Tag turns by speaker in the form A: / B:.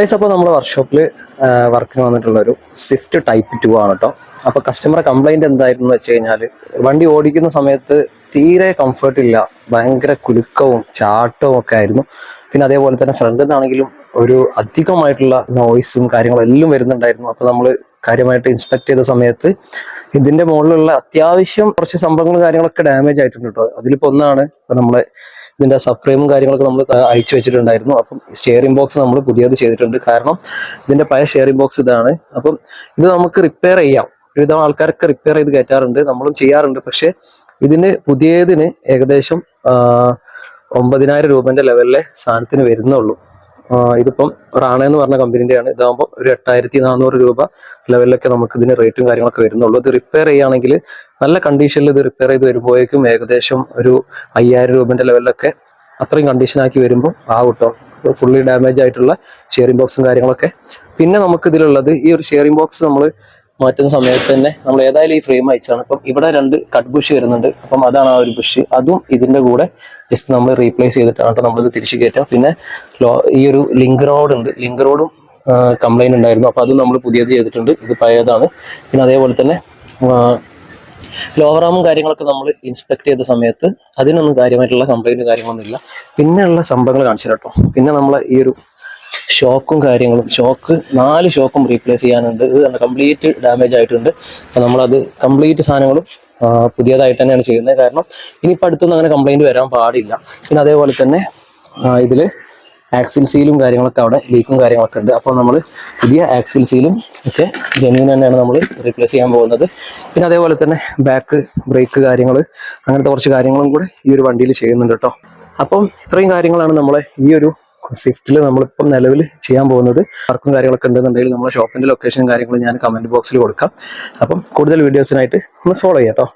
A: Guys അപ്പോൾ നമ്മുടെ വർക്ക്ഷോപ്പിൽ വർക്കിന് വന്നിട്ടുള്ള ഒരു സ്വിഫ്റ്റ് ടൈപ്പ് ടു ആണ് കേട്ടോ അപ്പോൾ കസ്റ്റമറെ കംപ്ലൈന്റ് എന്തായിരുന്നു വെച്ച് കഴിഞ്ഞാൽ വണ്ടി ഓടിക്കുന്ന സമയത്ത് തീരെ കംഫർട്ട് ഇല്ല. ഭയങ്കര കുലുക്കവും ചാട്ടവും ഒക്കെ ആയിരുന്നു. പിന്നെ അതേപോലെ തന്നെ ഫ്രണ്ടിൽ നിന്നാണെങ്കിലും ഒരു അധികമായിട്ടുള്ള നോയ്സും കാര്യങ്ങളും എല്ലാം വരുന്നുണ്ടായിരുന്നു. അപ്പോൾ നമ്മൾ കാര്യമായിട്ട് ഇൻസ്പെക്ട് ചെയ്ത സമയത്ത് ഇതിന്റെ മുകളിലുള്ള അത്യാവശ്യം കുറച്ച് സംഭവങ്ങളും കാര്യങ്ങളൊക്കെ ഡാമേജ് ആയിട്ടുണ്ട് കേട്ടോ. അതിലിപ്പോ ഒന്നാണ് നമ്മളെ ഇതിന്റെ സബ്ഫ്രെയിമും കാര്യങ്ങളൊക്കെ നമ്മൾ അയച്ചു വെച്ചിട്ടുണ്ടായിരുന്നു. അപ്പം സ്റ്റിയറിംഗ് ബോക്സ് നമ്മൾ പുതിയത് ചെയ്തിട്ടുണ്ട്. കാരണം ഇതിന്റെ പഴയ ഷെയറിംഗ് ബോക്സ് ഇതാണ്. അപ്പം ഇത് നമുക്ക് റിപ്പയർ ചെയ്യാം. ഒരുവിധം ആൾക്കാരൊക്കെ റിപ്പയർ ചെയ്ത് കയറ്റാറുണ്ട്. നമ്മളും ചെയ്യാറുണ്ട്. പക്ഷെ ഇതിന് പുതിയതിന് ഏകദേശം ഒമ്പതിനായിരം രൂപന്റെ ലെവലിലെ സാധനത്തിന് വരുന്നുള്ളൂ. ഇതിപ്പം റാണ എന്ന് പറഞ്ഞ കമ്പനിന്റെയാണ്. ഇതാകുമ്പോൾ ഒരു എട്ടായിരത്തി നാനൂറ് രൂപ ലെവലിലൊക്കെ നമുക്ക് ഇതിന് റേറ്റും കാര്യങ്ങളൊക്കെ വരുന്നുള്ളൂ. ഇത് റിപ്പയർ ചെയ്യുകയാണെങ്കിൽ നല്ല കണ്ടീഷനിൽ ഇത് റിപ്പയർ ചെയ്ത് വരുമ്പോഴേക്കും ഏകദേശം ഒരു അയ്യായിരം രൂപന്റെ ലെവലിലൊക്കെ അത്രയും കണ്ടീഷനാക്കി വരുമ്പോൾ ആ കേട്ടോ ഫുള്ളി ഡാമേജ് ആയിട്ടുള്ള ഷെയറിംഗ് ബോക്സും കാര്യങ്ങളൊക്കെ. പിന്നെ നമുക്ക് ഇതിലുള്ളത് ഈ ഒരു ഷെയറിംഗ് ബോക്സ് നമ്മൾ മാറ്റുന്ന സമയത്ത് തന്നെ നമ്മൾ ഏതായാലും ഈ ഫ്രെയിം അയച്ചാണ്. അപ്പം ഇവിടെ രണ്ട് കട്ട് ബുഷ് വരുന്നുണ്ട്. അപ്പം അതാണ് ആ ഒരു ബുഷ് അതും ഇതിന്റെ കൂടെ ജസ്റ്റ് നമ്മൾ റീപ്ലേസ് ചെയ്തിട്ടാണ് ട്ടോ നമ്മളിത് തിരിച്ചു കയറ്റുക. പിന്നെ ഈ ഒരു ലിങ്ക് റോഡ് ഉണ്ട്. ലിങ്ക് റോഡും കംപ്ലൈന്റ് ഉണ്ടായിരുന്നു. അപ്പോൾ അതും നമ്മൾ പുതിയത് ചെയ്തിട്ടുണ്ട്. ഇത് പഴയതാണ്. പിന്നെ അതേപോലെ തന്നെ ലോവറാമും കാര്യങ്ങളൊക്കെ നമ്മൾ ഇൻസ്പെക്ട് ചെയ്ത സമയത്ത് അതിനൊന്നും കാര്യമായിട്ടുള്ള കംപ്ലൈന്റ് കാര്യങ്ങളൊന്നും ഇല്ല. പിന്നെയുള്ള സംഭവങ്ങൾ കാണിച്ചു കേട്ടോ. പിന്നെ നമ്മൾ ഈ ഒരു ഷോക്കും കാര്യങ്ങളും. ഷോക്ക് നാല് ഷോക്കും റീപ്ലേസ് ചെയ്യാനുണ്ട്. ഇത് കംപ്ലീറ്റ് ഡാമേജ് ആയിട്ടുണ്ട്. അപ്പോൾ നമ്മളത് കംപ്ലീറ്റ് സാധനങ്ങളും പുതിയതായിട്ട് തന്നെയാണ് ചെയ്യുന്നത്. കാരണം ഇനിയിപ്പോൾ അടുത്തൊന്നും അങ്ങനെ കംപ്ലൈന്റ് വരാൻ പാടില്ല. പിന്നെ അതേപോലെ തന്നെ ഇതിൽ ആക്സിൽ സീലും കാര്യങ്ങളൊക്കെ അവിടെ ലീക്കും കാര്യങ്ങളൊക്കെ ഉണ്ട്. അപ്പോൾ നമ്മൾ പുതിയ ആക്സിൽ സീലും ഒക്കെ ജെനുവിൻ തന്നെയാണ് നമ്മൾ റീപ്ലേസ് ചെയ്യാൻ പോകുന്നത്. പിന്നെ അതേപോലെ തന്നെ ബാക്ക് ബ്രേക്ക് കാര്യങ്ങൾ അങ്ങനത്തെ കുറച്ച് കാര്യങ്ങളും കൂടെ ഈ ഒരു വണ്ടിയിൽ ചെയ്യുന്നുണ്ട് കേട്ടോ. അപ്പം ഇത്രയും കാര്യങ്ങളാണ് നമ്മളെ ഈ ഒരു സ്വിഫ്റ്റിൽ നമ്മളിപ്പം നിലവിൽ ചെയ്യാൻ പോകുന്നത് വർക്കും കാര്യങ്ങളൊക്കെ ഉണ്ടെന്നുണ്ടെങ്കിൽ നമ്മുടെ ഷോപ്പിന്റെ ലൊക്കേഷനും കാര്യങ്ങളും ഞാൻ കമന്റ് ബോക്സിൽ കൊടുക്കാം. അപ്പം കൂടുതൽ വീഡിയോസിനായിട്ട് ഒന്ന് ഫോളോ ചെയ്യാം കേട്ടോ